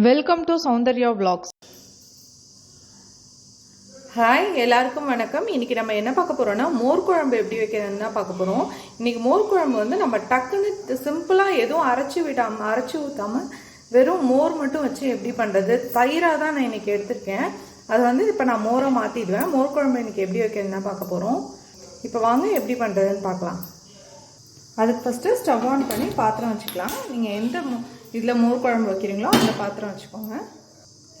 Welcome to Soundarya vlogs. Hi எல்லாருக்கும் வணக்கம். இன்னைக்கு நம்ம என்ன பார்க்க போறோம்னா மோர் குழம்பு எப்படி வைக்கிறதுன்னு பார்க்க போறோம். இன்னைக்கு மோர் குழம்பு வந்து நம்ம டக்குன்னு சிம்பிளாக எதுவும் அரைச்சி விடாம அரைச்சி ஊற்றாம வெறும் மோர் மட்டும் வச்சு எப்படி பண்ணுறது தயிராக தான் நான் இன்னைக்கு எடுத்திருக்கேன். அது வந்து இப்போ நான் மோரை மாற்றிடுவேன் மோர் குழம்பு இன்னைக்கு எப்படி வைக்கிறதுன்னு பார்க்க போகிறோம் இப்போ வாங்க எப்படி பண்ணுறதுன்னு பார்க்கலாம். அதுக்கு ஃபஸ்ட்டு ஸ்டவ் ஆன் பண்ணி பாத்திரம் வச்சுக்கலாம். நீங்கள் எந்த இதில் மோர் குழம்பு வைக்கிறீங்களோ அந்த பாத்திரம் வச்சுக்கோங்க.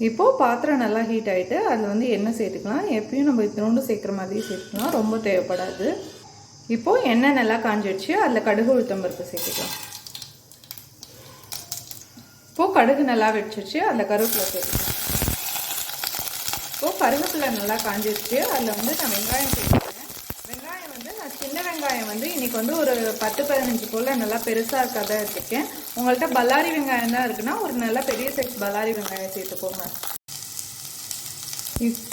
இப்போது பாத்திரம் நல்லா ஹீட் ஆகிட்டு அதில் வந்து எண்ணெய் சேர்த்துக்கலாம். எப்பயும் நம்ம இத்தினோண்டு சேர்க்குற மாதிரி சேர்த்துக்கலாம். ரொம்ப தேவைப்படாது. இப்போது எண்ணெய் நல்லா காஞ்சிடுச்சு அதில் கடுகு உளுத்தம் பருப்பு சேர்த்துக்கலாம். இப்போது கடுகு நல்லா வெடிச்சிருச்சு அதில் கருவேப்பிலை சேர்த்துக்கலாம். இப்போது கருவேப்பிலை நல்லா காஞ்சிருச்சு அதில் வந்து நான் வெங்காயம் சேர்த்துக்கிறேன். வந்து நான் சின்ன வெங்காயம் வந்து இன்னைக்கு வந்து ஒரு பத்து பதினஞ்சு போல் நல்லா பெருசாக இருக்காதான் எடுத்துருக்கேன் உங்கள்கிட்ட பல்லாரி வெங்காயம் தான் இருக்குன்னா ஒரு நல்ல பெரிய சைஸ் பல்லாரி வெங்காயம் சேர்த்துக்கோங்க. இப்-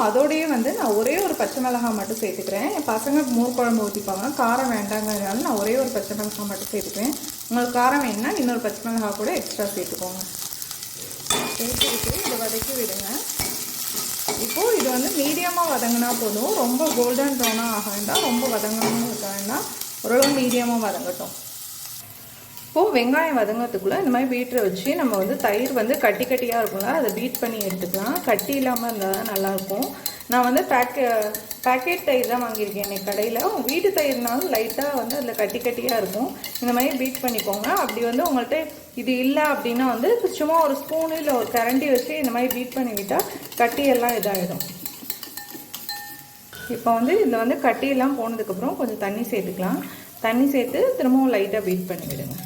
அதோடையே வந்து நான் ஒரே ஒரு பச்சை மிளகாய் மட்டும் சேர்த்துக்கிறேன். என் பசங்க மோர் குழம்பு ஊற்றிப்பாங்க காரம் வேண்டாங்கிறதுனால நான் ஒரே ஒரு பச்சை மிளகாய் மட்டும் சேர்த்துக்கிறேன். உங்களுக்கு காரம் வேணும்னா இன்னொரு பச்சை மிளகாய் கூட எக்ஸ்ட்ரா சேர்த்துக்கோங்க. சேர்த்துக்கிட்டு இதை வதக்கி விடுங்க. வந்து மீடியமாக வதங்கினா போதும். ரொம்ப கோல்டன் ப்ரௌனாக ஆக வேண்டாம். ரொம்ப வதங்கணும்னு இருக்க வேண்டாம். ஓரளவு மீடியமாக வதங்கட்டும். இப்போது வெங்காயம் வதங்கிறதுக்குள்ளே இந்த மாதிரி பீட்டரை வச்சு நம்ம வந்து தயிர் வந்து கட்டி கட்டியாக இருக்கும்ல அதை பீட் பண்ணி எடுத்துக்கலாம். கட்டி இல்லாமல் இருந்தால் தான் நல்லாயிருக்கும் நான் வந்து பேக்கெ பேக்கெட் தயிர் தான் வாங்கியிருக்கேன் எனக்கு கடையில். வீட்டு தயிர்னாலும் லைட்டாக வந்து அதில் கட்டி கட்டியாக இருக்கும். இந்த மாதிரி பீட் பண்ணிக்கோங்க. அப்படி வந்து உங்கள்கிட்ட இது இல்லை அப்படின்னா வந்து சும்மா ஒரு ஸ்பூனு இல்லை ஒரு கரண்டி வச்சு இந்த மாதிரி பீட் பண்ணி விட்டால் கட்டியெல்லாம் இதாகிடும் இப்போ வந்து இதில் வந்து கட்டியெல்லாம் போனதுக்கப்புறம் கொஞ்சம் தண்ணி சேர்த்துக்கலாம். தண்ணி சேர்த்து திரும்பவும் லைட்டாக பீட் பண்ணிவிடுங்க.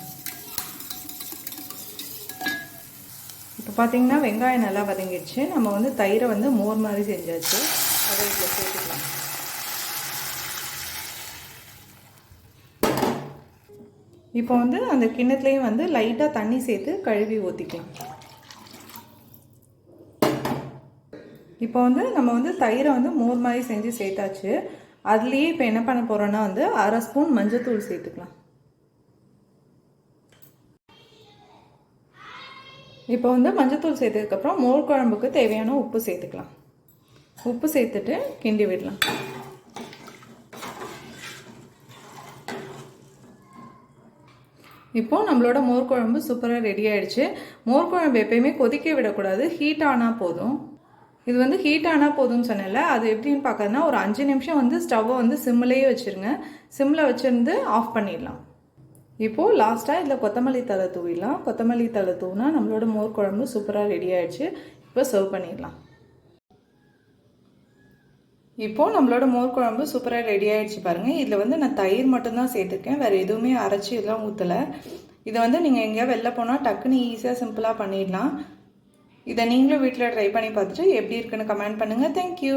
இப்போ பார்த்தீங்கன்னா வெங்காயம் நல்லா வதங்கிடுச்சு. நம்ம வந்து தயிரை வந்து மோர் மாதிரி செஞ்சாச்சு. அதை இதில் சேர்த்துக்கலாம். இப்போ வந்து அந்த கிண்ணத்துலேயும் வந்து லைட்டாக தண்ணி சேர்த்து கழுவி ஊற்றிக்கலாம் இப்போ வந்து நம்ம வந்து தயிரை வந்து மோர் மாதிரி செஞ்சு சேர்த்தாச்சு. அதுலேயே இப்போ என்ன பண்ண போகிறோன்னா வந்து அரை ஸ்பூன் மஞ்சத்தூள் சேர்த்துக்கலாம். இப்போ வந்து மஞ்சத்தூள் சேர்த்ததுக்கப்புறம் மோர் குழம்புக்கு தேவையான உப்பு சேர்த்துக்கலாம். உப்பு சேர்த்துட்டு கிண்டி விடலாம். இப்போ நம்மளோட மோர் குழம்பு சூப்பராக ரெடி ஆகிடுச்சு மோர் குழம்பு எப்பயுமே கொதிக்க விடக்கூடாது. ஹீட் ஆனால் போதும். இது வந்து ஹீட் ஆனால் போதும்னு சொன்னேன்ல அது எப்படின்னு பார்க்கறதுனா ஒரு அஞ்சு நிமிஷம் வந்து ஸ்டவ்வை வந்து சிம்மிலேயே வச்சுருங்க. சிம்மில் வச்சுருந்து ஆஃப் பண்ணிடலாம். இப்போது லாஸ்ட்டாக இதில் கொத்தமல்லி தழை தூவிடலாம். கொத்தமல்லி தழை தூவினா நம்மளோட மோர் குழம்பு சூப்பராக ரெடி ஆயிடுச்சு. இப்போ சர்வ் பண்ணிடலாம். இப்போது நம்மளோட மோர் குழம்பு சூப்பராக ரெடி ஆயிடுச்சு பாருங்கள் இதில் வந்து நான் தயிர் மட்டும்தான் சேர்த்துருக்கேன். வேறு எதுவுமே அரைச்சி இதெல்லாம் ஊற்றலை இதை வந்து நீங்கள் எங்கேயா வெளில போனால் டக்குன்னு ஈஸியாக சிம்பிளாக பண்ணிடலாம். இதை நீங்களும் வீட்டில் ட்ரை பண்ணி பார்த்துட்டு எப்படி இருக்குன்னு கமெண்ட் பண்ணுங்கள் தேங்க்யூ